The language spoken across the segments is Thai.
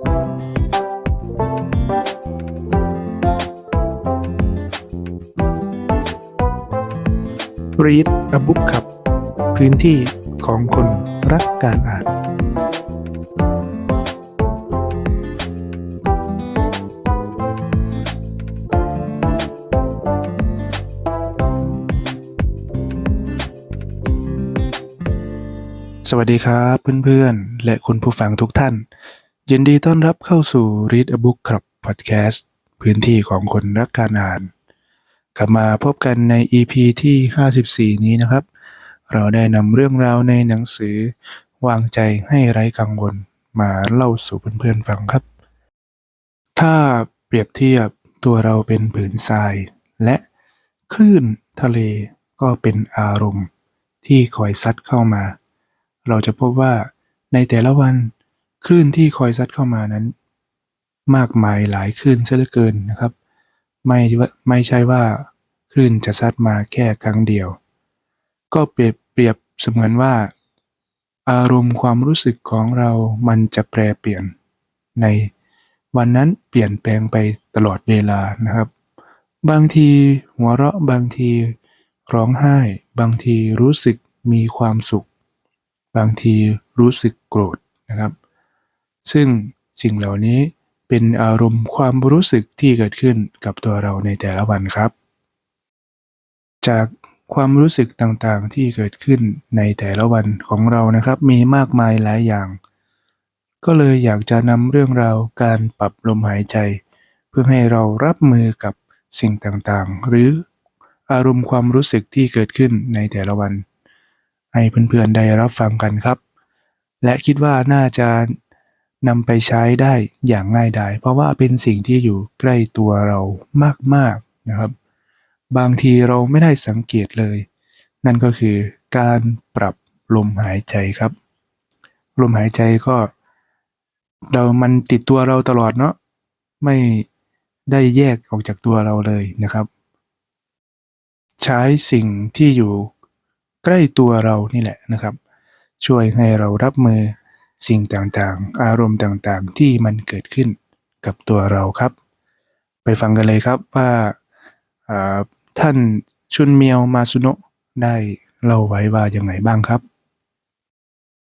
Read a Book ครับ พื้นที่ของคนรักการอ่าน สวัสดีครับเพื่อนๆ และคุณผู้ฟังทุกท่าน ยินดีต้อนรับเข้าสู่ Read a Book ครับพอดแคสต์พื้นที่ของคนรักการอ่าน กลับมาพบกันใน EP ที่ 54 นี้นะครับ เราได้นำเรื่องราวในหนังสือ วางใจให้ไร้กังวลมาเล่าสู่เพื่อนๆฟังครับ ถ้าเปรียบเทียบตัวเราเป็นผืนทราย และคลื่นทะเลก็เป็นอารมณ์ที่คอยซัดเข้ามา เราจะพบว่าในแต่ละวัน คลื่นที่คอยซัดเข้ามานั้น มากมายหลายคลื่นเสียเหลือเกินนะครับ ไม่ว่าไม่ใช่ว่าคลื่นจะซัดมาแค่ครั้งเดียว ก็เปรียบเปรียบเสมือนว่า อารมณ์ความรู้สึกของเรามันจะแปรเปลี่ยน ในวันนั้นเปลี่ยนแปลงไปตลอดเวลานะครับ บางทีหัวเราะบางทีร้องไห้ บางทีรู้สึกมีความสุข บางทีรู้สึกโกรธนะครับ ซึ่งสิ่งเหล่านี้เป็นอารมณ์ความรู้สึกที่เกิดขึ้นกับตัวเราในแต่ละวันครับ จากความรู้สึกต่างๆที่เกิดขึ้นในแต่ละวันของเรานะครับ มีมากมายหลายอย่าง ก็เลยอยากจะนำเรื่องราวการปรับลมหายใจ เพื่อให้เรารับมือกับสิ่งต่างๆ หรืออารมณ์ความรู้สึกที่เกิดขึ้นในแต่ละวัน ให้เพื่อนๆได้รับฟังกันครับ และคิดว่าน่าจะ นำไปใช้ได้อย่างง่ายดายเพราะว่าเป็นสิ่งที่อยู่ใกล้ตัวเรามากๆนะครับ บางทีเราไม่ได้สังเกตเลย นั่นก็คือการปรับลมหายใจครับ ลมหายใจก็เรามันติดตัวเราตลอดเนาะไม่ได้แยกออกจากตัวเราเลยนะครับ ใช้สิ่งที่อยู่ใกล้ตัวเรานี่แหละนะครับ ช่วยให้เรารับมือ สิ่งต่างๆ อารมณ์ต่างๆ ที่มันเกิดขึ้นกับตัวเราครับ ไปฟังกันเลยครับว่าาท่านชุนเมียวมาซุโนะได้เล่าไว้ว่ายังไงบ้างครับ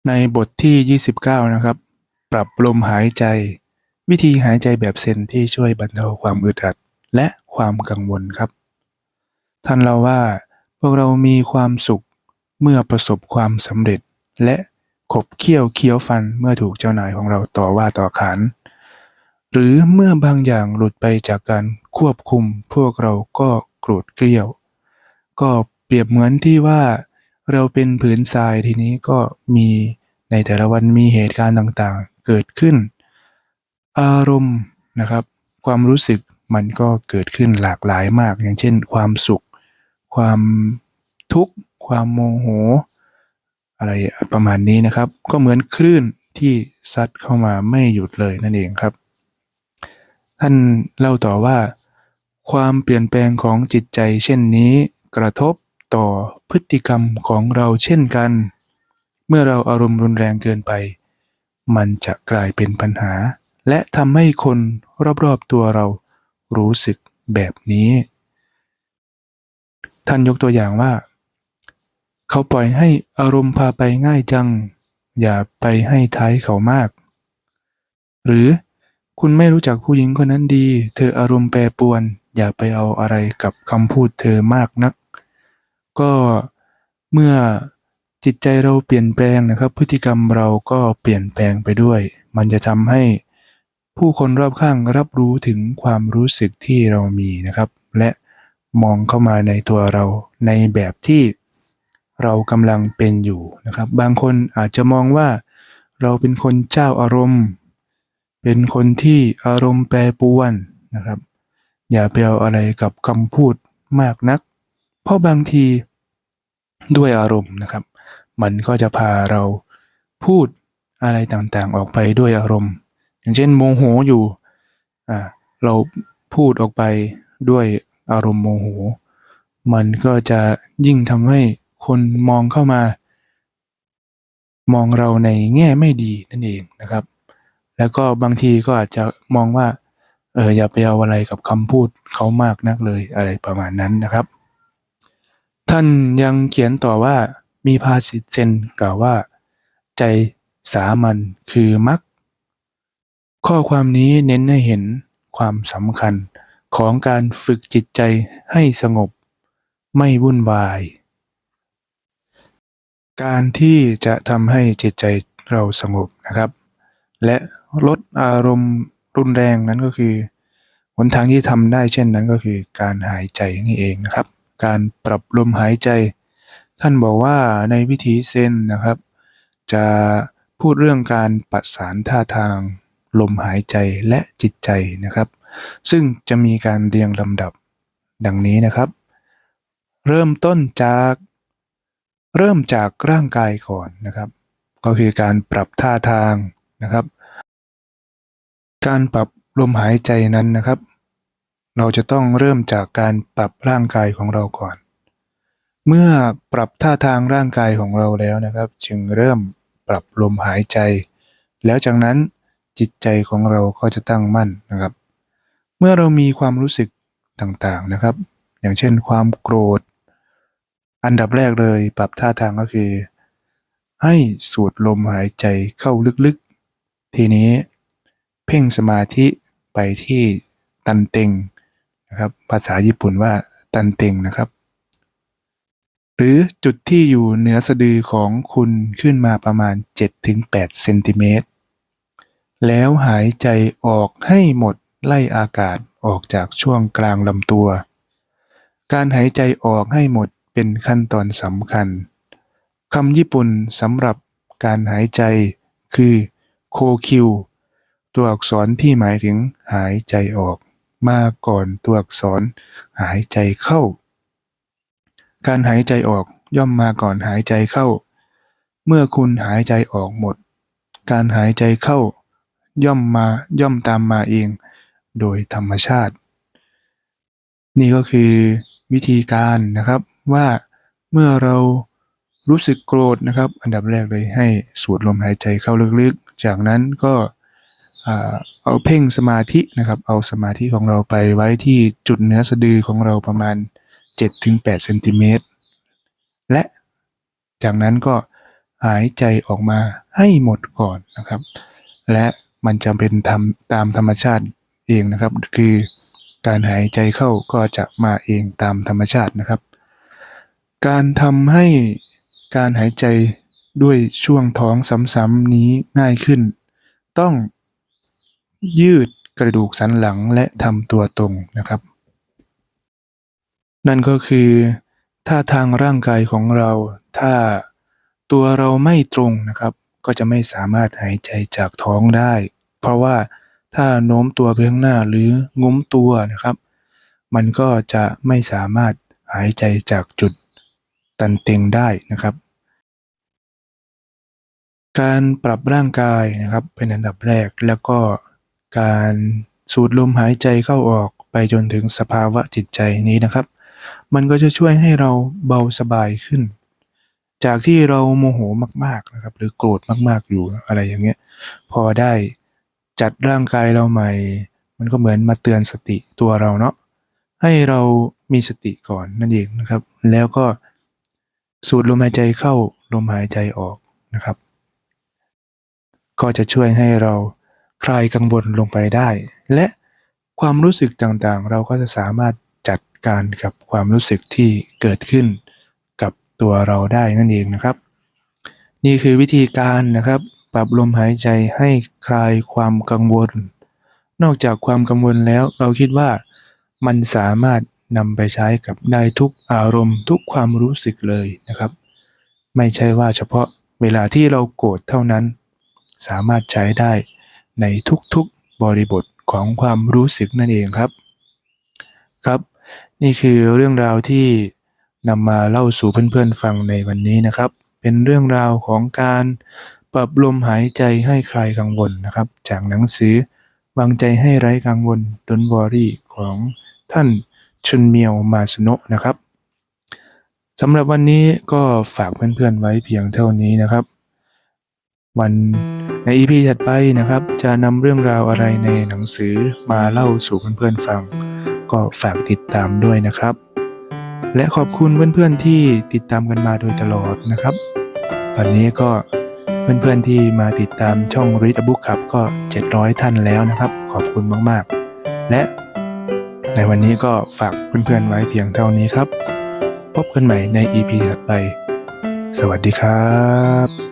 ในบทที่ 29 นะครับ ปรับลมหายใจ วิธีหายใจแบบเซนที่ช่วยบรรเทาความอึดอัดและความกังวลครับ ท่านเล่าว่าพวกเรามีความสุขเมื่อประสบความสำเร็จและ ขบเคี้ยวเคี้ยวฟันเมื่อถูกเจ้านายของเราต่อว่าต่อขาน หรือเมื่อบางอย่างหลุดไปจากการควบคุมพวกเราก็โกรธเกรี้ยว ก็เปรียบเหมือนที่ว่าเราเป็นผืนทรายทีนี้ก็มีในแต่ละวันมีเหตุการณ์ต่างๆ เกิดขึ้น อารมณ์นะครับ ความรู้สึกมันก็เกิดขึ้นหลากหลายมาก อย่างเช่น ความสุข ความทุกข์ ความโมโห อะไรประมาณนี้นะครับ ก็เหมือนคลื่นที่ซัดเข้ามาไม่หยุดเลยนั่นเองครับ ท่านเล่าต่อว่า ความเปลี่ยนแปลงของจิตใจเช่นนี้กระทบต่อพฤติกรรมของเราเช่นกัน เมื่อเราอารมณ์รุนแรงเกินไป มันจะกลายเป็นปัญหา และทำให้คนรอบๆตัวเรารู้สึกแบบนี้ ท่านยกตัวอย่างว่า เขาปล่อยให้อารมณ์พาไปง่ายจัง อย่าไปให้ท้ายเขามาก หรือคุณไม่รู้จักผู้หญิงคนนั้นดี เธออารมณ์แปรปรวน อย่าไปเอาอะไรกับคำพูดเธอมากนัก ก็เมื่อจิตใจเราเปลี่ยนแปลงนะครับ พฤติกรรมเราก็เปลี่ยนแปลงไปด้วย มันจะทำให้ผู้คนรอบข้างรับรู้ถึงความรู้สึกที่เรามีนะครับ และมองเข้ามาในตัวเราในแบบที่ เรากำลังเป็นอยู่นะครับ บางคนอาจจะมองว่า เราเป็นคนเจ้าอารมณ์ เป็นคนที่อารมณ์แปรปรวนนะครับ อย่าไปเอาอะไรกับคำพูดมากนัก เพราะบางทีด้วยอารมณ์นะครับ มันก็จะพาเราพูดอะไรต่างๆ ออกไปด้วยอารมณ์ อย่างเช่นโมโหอยู่อ่าเราพูดออกไปด้วยอารมณ์โมโห มันก็จะยิ่งทำให้ คนมองเข้ามามองเราในแง่ไม่ดีนั่นเองนะครับ แล้วก็บางทีก็อาจจะมองว่า เอออย่าไปเอาอะไรกับคำพูดเขามากนักเลยอะไรประมาณนั้นนะครับ ท่านยังเขียนต่อว่ามีภาษิตเซนกล่าวว่า ใจสามัญคือมัก ข้อความนี้เน้นให้เห็นความสำคัญของการฝึกจิตใจให้สงบ ไม่วุ่นวาย การที่จะทำให้จิตใจเราสงบนะครับ และลดอารมณ์รุนแรงนั้นก็คือหนทางที่ทำได้เช่นนั้นก็คือการหายใจนี่เองนะครับ การปรับลมหายใจ ท่านบอกว่าในวิธีเซนนะครับ จะพูดเรื่องการประสานท่าทางลมหายใจและจิตใจนะครับ ซึ่งจะมีการเรียงลำดับดังนี้นะครับ เริ่มต้นจาก เริ่มจากร่างกายก่อนนะครับ ก็คือการปรับท่าทางนะครับ การปรับลมหายใจนั้นนะครับ เราจะต้องเริ่มจากการปรับร่างกายของเราก่อน เมื่อปรับท่าทางร่างกายของเราแล้วนะครับ จึงเริ่มปรับลมหายใจ แล้วจากนั้นจิตใจของเราก็จะตั้งมั่นนะครับ เมื่อเรามีความรู้สึกต่างๆนะครับ อย่างเช่นความโกรธ อันดับแรกเลยปรับท่าทางก็คือ ให้สูดลมหายใจเข้าลึกๆ ทีนี้เพ่งสมาธิไปที่ตันเต็งนะครับ ภาษาญี่ปุ่นว่าตันเต็งนะครับ หรือจุดที่อยู่เหนือสะดือของคุณขึ้นมาประมาณ 7-8เซนติเมตร แล้วหายใจออกให้หมดไล่อากาศออกจากช่วงกลางลำตัว การหายใจออกให้หมด เป็นขั้นตอนสำคัญคำญี่ปุ่นสำหรับการหายใจคือโคคิวตัวอักษรที่หมายถึงหายใจออก มาก่อนตัวอักษรหายใจเข้า การหายใจออกย่อมมาก่อนหายใจเข้า เมื่อคุณหายใจออกหมด การหายใจเข้า ย่อมมาย่อมตามมาเอง โดยธรรมชาติ นี่ก็คือวิธีการนะครับ ว่าเมื่อเรารู้สึกโกรธนะครับ อันดับแรกเลยให้สูดลมหายใจเข้าลึกๆ จากนั้นก็เอาเพ่งสมาธินะครับ เอาสมาธิของเราไปไว้ที่จุดเนื้อสะดือของเราประมาณ 7-8เซนติเมตรและจากนั้นก็หายใจออกมาให้หมดก่อนนะครับ และมันจะเป็นทำตามธรรมชาติเองนะครับ คือการหายใจเข้าก็จะมาเองตามธรรมชาตินะครับ การทำให้การหายใจด้วยช่วงท้องซ้ำๆนี้ง่ายขึ้น ต้องยืดกระดูกสันหลังและทำตัวตรงนะครับ นั่นก็คือท่าทางร่างกายของเรา ถ้าตัวเราไม่ตรงนะครับ ก็จะไม่สามารถหายใจจากท้องได้ เพราะว่าถ้าโน้มตัวไปข้างหน้าหรืองุ้มตัวนะครับ มันก็จะไม่สามารถหายใจจากจุด ตันเต็งได้นะครับ การปรับร่างกายนะครับเป็นอันดับแรกแล้วก็การสูดลมหายใจเข้าออกไปจนถึงสภาวะจิตใจนี้นะครับ มันก็จะช่วยให้เราเบาสบายขึ้น จากที่เราโมโหมากๆนะครับ หรือโกรธมากๆอยู่อะไรอย่างเงี้ยพอได้จัดร่างกายเราใหม่ มันก็เหมือนมาเตือนสติตัวเราเนาะให้เรามีสติก่อนนั่นเองนะครับ แล้วก็ สูดลมหายใจเข้าลมหายใจออกนะครับ ก็จะช่วยให้เราคลายกังวลลงไปได้ และความรู้สึกต่างๆ เราก็จะสามารถจัดการกับความรู้สึกที่เกิดขึ้นกับตัวเราได้นั่นเองนะครับ นี่คือวิธีการนะครับ ปรับลมหายใจให้คลายความกังวล นอกจากความกังวลแล้วเราคิดว่ามันสามารถ นำไปใช้กับได้ทุกอารมณ์ทุกความรู้สึกเลยนะครับ ไม่ใช่ว่าเฉพาะเวลาที่เราโกรธเท่านั้น สามารถใช้ได้ในทุกๆบริบทของความรู้สึกนั่นเองครับ ครับ นี่คือเรื่องราวที่นำมาเล่าสู่เพื่อนๆฟังในวันนี้นะครับ เป็นเรื่องราวของการปรับลมหายใจให้คลายกังวลนะครับ จากหนังสือวางใจให้ไร้กังวล Don't Worry ของท่าน ชุนเมียวมาสโนะนะครับสำหรับวันนี้ก็ฝากเพื่อนๆไว้เพียงเท่านี้นะครับ วันใน EP ถัดไปนะครับ จะนำเรื่องราวอะไรในหนังสือมาเล่าสู่เพื่อนๆฟัง ก็ฝากติดตามด้วยนะครับ และขอบคุณเพื่อนๆที่ติดตามกันมาโดยตลอดนะครับตอนนี้ก็เพื่อนๆที่มาติดตามช่อง Read a Book ครับก็ 700 ท่านแล้วนะครับ ขอบคุณมากๆ และ ในวันนี้ก็ฝากเพื่อนๆไว้เพียงเท่านี้ครับ พบกันใหม่ใน EP ถัดไป สวัสดีครับ